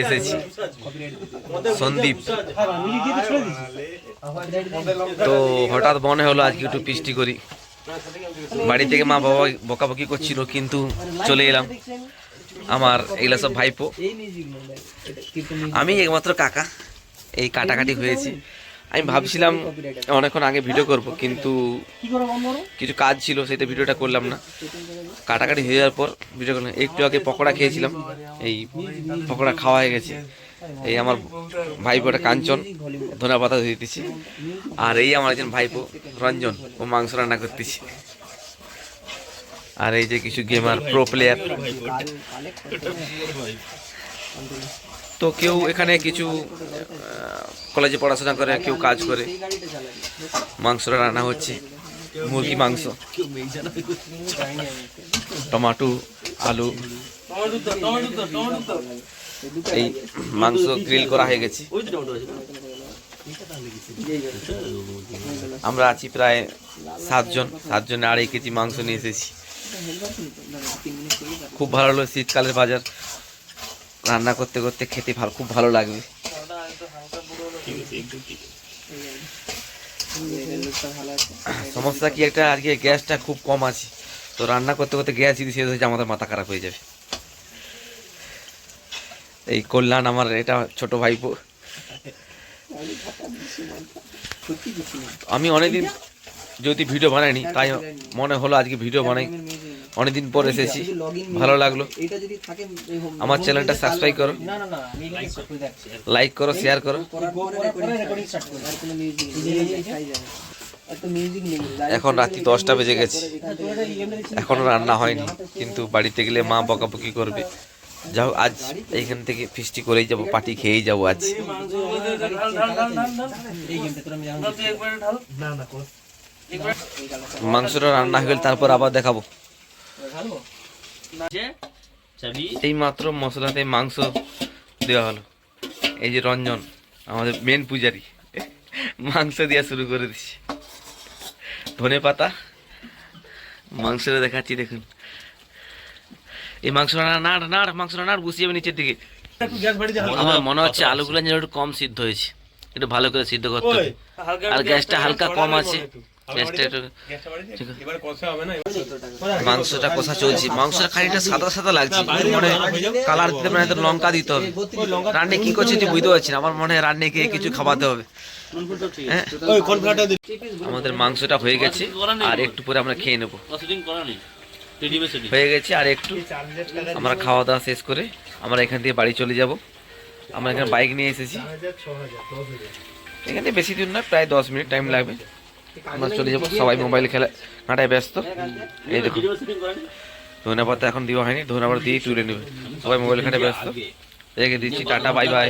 এসেছি। সন্দীপ। তো হঠাৎ মনে হলো আজকে একটু পিষ্টি করি। বাড়ি থেকে মা বাবা বকাবকি করছিল, কিন্তু চলে এলাম আমার এগুলো সব ভাইপো। আমি একমাত্র কাকা, এই কাটাকাটি হয়েছে। আমি ভাবছিলাম অনেকক্ষণ আগে ভিডিও করব, কিন্তু কিছু কাজ ছিল সেটা ভিডিওটা করলাম না। কাটাকাটি হয়ে যাওয়ার পর ভিডিও করলাম। একটু আগে পকোড়া খেয়েছিলাম, এই পকোড়া খাওয়া হয়ে গেছে। এই আমার ভাইপোটা কাঞ্চন ধনে পাতা দিতেছি। আর এই আমার একজন ভাইপো, রঞ্জন, ও মাংস রান্না করতেছি। আর এই যে কিছু গেমার প্রো প্লেয়ার তো কেউ এখানে কিছু কলেজে পড়াশোনা করে, কেউ কাজ করে। মাংসটা রান্না হচ্ছে, মুরগি মাংস। টমাটো, আলু। এই মাংস গ্রিল করা হয়ে গেছে। আমরা আছি প্রায় সাতজন, সাতজনে আড়াই কেজি মাংস নিয়ে এসেছি। খুব ভালো হলো শীতকালের বাজার। রান্না করতে করতে খেতে ভালো খুব ভালো লাগবে। সমস্যা কি একটা আজকে গ্যাসটা খুব কম আছে। তো রান্না করতে করতে গ্যাস যদি শেষ হয়ে যায়, আমাদের মাথা খারাপ হয়ে যাবে। এই কল্যাণ আমার এটা ছোট ভাইপো। আমি অনেকদিন যদি ভিডিও বানাইনি, তাই মনে হলো আজকে ভিডিও বানাই। অনেকদিন পর এসেছি। ভালো লাগল। এটা যদি থাকে এই হোম- আমার চ্যানেলটা সাবস্ক্রাইব করো। লাইক করো শেয়ার করো এখন রাত্রি দশটা বেজে গেছে। এখান থেকে- এখনও রান্না হয়নি কিন্তু বাড়িতে গেলে মা বকাবকি করবে। যাও আজ এইখান থেকে ফিস্টি করেই যাব পার্টি খেয়েই যাব আজ। মাংসটা রান্না হয়ে গেলে তারপর আবার দেখাবো? এই মাত্র মশলাতে মাংস দেওয়া হলো। এই যে রঞ্জন আমাদের মেন পূজারি। মাংস দেওয়া শুরু করে দিচ্ছে। ধনে পাতা মাংসটা দেখাচ্ছি দেখুন। এই মাংসটা না না না মাংসটা না বসিয়ে যাবে নিচের দিকে। আমার মনে হচ্ছে আলুগুলো যেন একটু কম সিদ্ধ হয়েছে। একটু ভালো করে সিদ্ধ করতে হবে। আর গ্যাসটা হালকা কম আছে। মাংসটা কষা চলছে। মাংসটা খানিকটা সাদা সাদা লাগছে। মনে কালার দিতে মানে তো লঙ্কা দিতে হবে। রান্নে কি করছে তুই বুঝতে পারছি না। আমার মনে হয় রান্নাকে কিছু খাওয়াতে হবে। হ্যাঁ? আমাদের মাংসটা হয়ে গেছে। আর একটু পরে আমরা খেয়ে নেব। হয়ে গেছে। আর একটু আমরা খাওয়া দাওয়া শেষ করে আমরা এখান থেকে বাড়ি চলে যাব। আমরা এখানে বাইক নিয়ে এসেছি। এখানে বেশি দূর না প্রায় দশ মিনিট টাইম লাগবে। আমরা চলে যাব। সবাই মোবাইল খেলা কাঁটায় ব্যস্ত। এই দেখুন। ধন্যবাদ পাতা এখন দেওয়া হয়নি। ধন্যবাদ পাতা দিয়েই তুলে নেবে। সবাই মোবাইল খেলে ব্যস্ত। রেখে দিচ্ছি টাটা বাই বাই